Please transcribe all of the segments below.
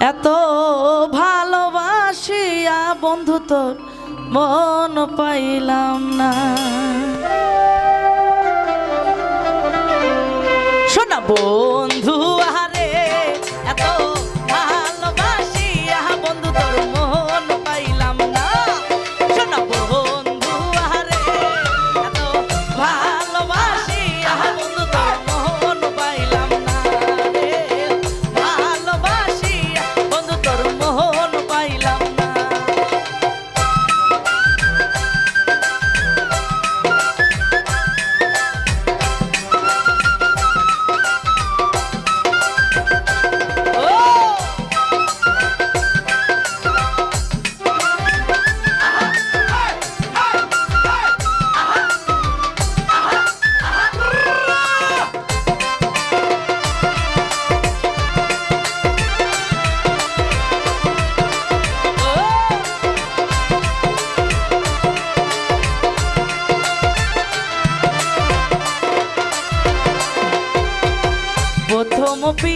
এত ভালোবাসিয়া বন্ধু তোর মন পাইলাম না। শোনা বন্ধু আহা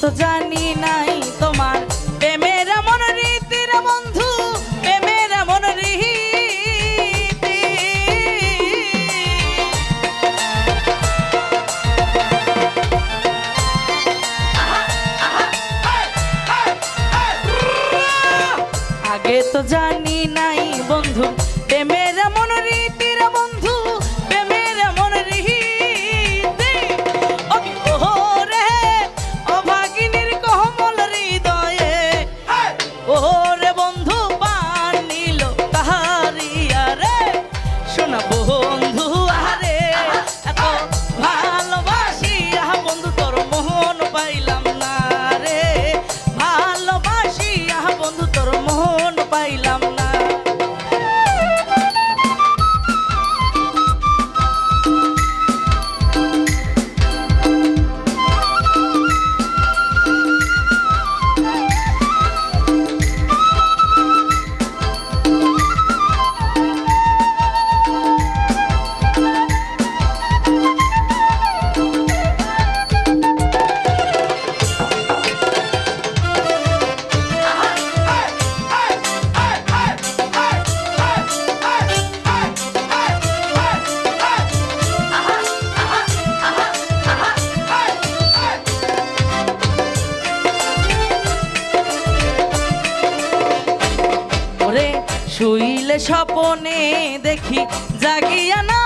তো জানি স্বপনে দেখি জাগিয়া না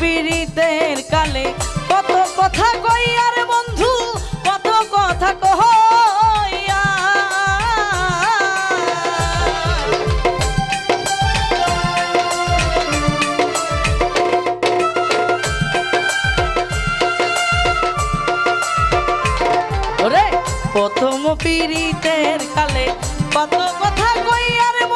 পীড়িতের কালে। কত কথা কইয়ার বন্ধু, কত কথা ওরে, প্রথম পীড়িতের কালে কত কথা কইয়ার বন্ধু